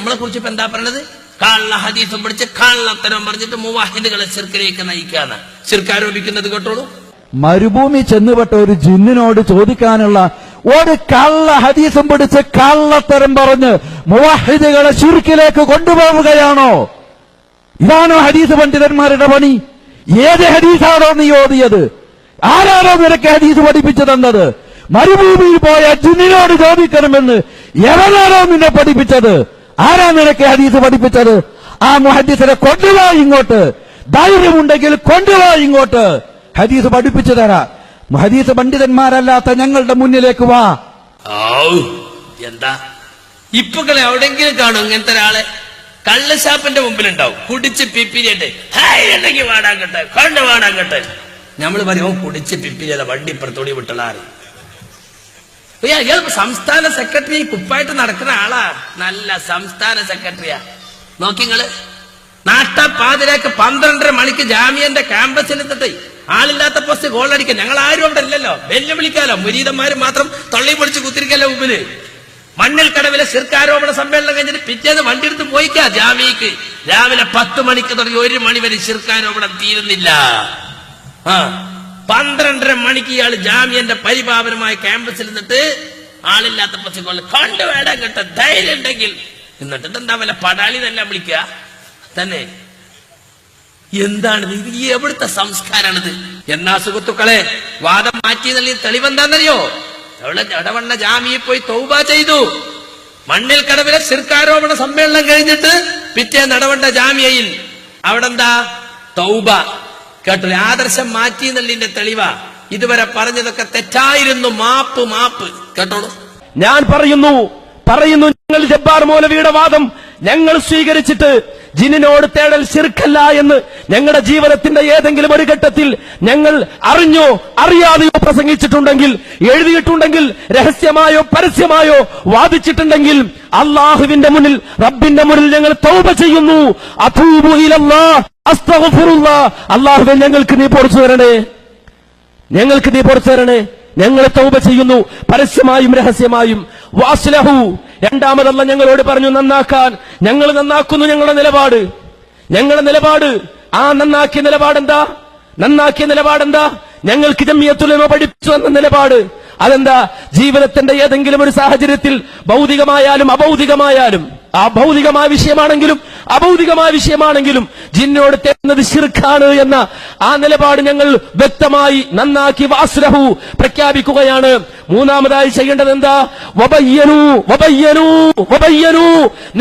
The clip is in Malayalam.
നമ്മളെ കുറിച്ച് ഇപ്പൊ എന്താ പറയണത്? കാണുന്ന ഹദീസും പിടിച്ച് അത്തരം പറഞ്ഞിട്ട് മുവാഹിദുകളെ ചെറുക്കിലേക്ക് നയിക്കാന്ന് ചെറുക്കാരോപിക്കുന്നത് കേട്ടോളൂ. മരുഭൂമി ചെന്നുപെട്ട ഒരു ജിന്നിനോട് ചോദിക്കാനുള്ള ഒരു കള്ള ഹദീസും പിടിച്ച് കള്ളത്തരം പറഞ്ഞ് മുവാഹിദുകളെ ചുരുക്കിലേക്ക് കൊണ്ടുപോവുകയാണോ? ഇതാണോ ഹദീസ് പണ്ഡിതന്മാരുടെ പണി? ഏത് ഹദീസാണോ നീ ഓതിയത്? ആരാണോ നിനക്ക് ഹദീസ് പഠിപ്പിച്ചു തന്നത്? മരുഭൂമിയിൽ പോയ ജിന്നിനോട് ചോദിക്കണമെന്ന് എവരാണോ നിന്നെ പഠിപ്പിച്ചത്? ആരാ നിനക്ക് ഹദീസ് പഠിപ്പിച്ചത്? ആ മുഹദ്ദീസിനെ കൊണ്ടുവാ ഇങ്ങോട്ട്. ധൈര്യമുണ്ടെങ്കിൽ കൊണ്ടുവാ ഇങ്ങോട്ട്. ഹദീസ് പഠിപ്പിച്ചു തരാ. ഹദീസ് പണ്ഡിതന്മാരല്ലാത്ത ഞങ്ങളുടെ മുന്നിലേക്ക് വാ. എന്താ? ഇപ്പൊ എവിടെങ്കിലും കാണും ഇങ്ങനത്തെ ഒരാളെ? കള്ളശാപ്പിന്റെ മുമ്പിലുണ്ടാവും. കുടിച്ച് പിപ്പിരിയിട്ട് ഉണ്ടെങ്കിൽ കണ്ട് കൊണ്ട് വാടാക്കട്ടെ നമ്മൾ പറയും "ഓ, കുടിച്ച് പിപ്പിരിയല്ല വണ്ടി ഇപ്പുറത്തോടി വിട്ടളാറ് ഇയാൾ സംസ്ഥാന സെക്രട്ടറി കുപ്പായിട്ട് നടക്കുന്ന ആളാ. നല്ല സംസ്ഥാന സെക്രട്ടറിയാ. നോക്കി നോക്കിങ്ങൾ നാട്ടപ്പാതിരേക്ക് പന്ത്രണ്ടര മണിക്ക് ജാമ്യന്റെ ക്യാമ്പസിൽ എത്തിട്ട് ആളില്ലാത്ത പോസ്റ്റ് ഗോൾ അടിക്കാൻ. ഞങ്ങൾ ആരും അവിടെ ഇല്ലല്ലോ. വെല്ലുവിളിക്കാലോ. മുരീതന്മാര് മാത്രം തള്ളി പൊളിച്ച് കുത്തിരിക്കല്ലോ മുമ്പിൽ. മണ്ണിൽ കടവിലെ ശിർക്കാരോപണ സമ്മേളനം കഴിഞ്ഞിട്ട് പിറ്റേന്ന് വണ്ടി എടുത്ത് പോയിക്കാ ജാമ്യക്ക്. രാവിലെ പത്ത് മണിക്ക് തുടങ്ങി ഒരു മണി വരെ ശിർക്കാരോപണം തീരുന്നില്ല. ആ. പന്ത്രണ്ടര മണിക്ക് ഇയാൾ ജാമ്യന്റെ പരിപാവനമായ ക്യാമ്പസിൽ നിന്നിട്ട് ആളില്ലാത്ത പച്ചക്കൊള്ള കണ്ടുവേടാൻ കിട്ട ധൈര്യം ഉണ്ടെങ്കിൽ എന്നിട്ട് എന്താ വല്ല പടാളി തന്നെ വിളിക്കുക? തന്നെ. എന്താണിത് ഇത്? എവിടുത്തെ സംസ്കാരാണിത്? എന്നാ സുഹൃത്തുക്കളെ വാദം മാറ്റി നൽകി തെളിവെന്താന്നറിയോ അവളെ ഇടവണ്ണ ജാമ്യയിൽ പോയി തൗബ ചെയ്തു. മണ്ണിൽ കടവിലെ സിർക്കാരോപണ സമ്മേളനം കഴിഞ്ഞിട്ട് പിറ്റേ നടവണ്ട ജാമ്യയിൽ അവിടെ എന്താ തൗബ. കേട്ടോ ആദർശം മാറ്റി എന്നുള്ളതിന്റെ തെളിവാ. ഇതുവരെ പറഞ്ഞതൊക്കെ തെറ്റായിരുന്നു. മാപ്പ് മാപ്പ്. കേട്ടോളൂ. ഞാൻ പറയുന്നു പറയുന്നു ഞങ്ങൾ ജബ്ബാർ മൗലവിയുടെ വാദം ഞങ്ങൾ സ്വീകരിച്ചിട്ട് ജിന്നിനോട് തേടൽ ശിർക്കല്ല എന്ന് ഞങ്ങളുടെ ജീവിതത്തിന്റെ ഏതെങ്കിലും ഒരു ഘട്ടത്തിൽ ഞങ്ങൾ അറിഞ്ഞോ അറിയാതെയോ പ്രസംഗിച്ചിട്ടുണ്ടെങ്കിൽ എഴുതിയിട്ടുണ്ടെങ്കിൽ രഹസ്യമായോ പരസ്യമായോ വാദിച്ചിട്ടുണ്ടെങ്കിൽ അള്ളാഹുവിന്റെ മുന്നിൽ റബ്ബിന്റെ മുന്നിൽ ഞങ്ങൾ തൗപ ചെയ്യുന്നു. അഥൂബു അള്ളാഹുവെ ഞങ്ങൾക്ക് നീ പൊറിച്ചു തരണേ ഞങ്ങൾക്ക് നീ പൊറിച്ചു തരണേ ഞങ്ങൾ തൗബ ചെയ്യുന്നു. പരസ്യമായും രഹസ്യമായും. വാസ്ലഹു. രണ്ടാമതല്ല ഞങ്ങളോട് പറഞ്ഞു നന്നാക്കാൻ. ഞങ്ങൾ നന്നാക്കുന്നു ഞങ്ങളുടെ നിലപാട്. ഞങ്ങളുടെ നിലപാട്. ആ നന്നാക്കിയ നിലപാടെന്താ? നന്നാക്കിയ നിലപാടെന്താ? ഞങ്ങൾക്ക് ജമ്മിയത്തുലമ പഠിപ്പിച്ചു എന്ന നിലപാട്. അതെന്താ? ജീവിതത്തിന്റെ ഏതെങ്കിലും ഒരു സാഹചര്യത്തിൽ ഭൗതികമായാലും അഭൗതികമായാലും ആ ഭൗതികമായ വിഷയമാണെങ്കിലും അഭൗതികമായ വിഷയമാണെങ്കിലും ജിന്നോട് തേടുന്നത് ശിർഖാണ് എന്ന ആ നിലപാട് ഞങ്ങൾ വ്യക്തമായി നന്നാക്കി വാസ്രഹു പ്രഖ്യാപിക്കുകയാണ്. മൂന്നാമതായി ചെയ്യേണ്ടത് എന്താ? വബയ്യനു വബയ്യനു വബയ്യനു.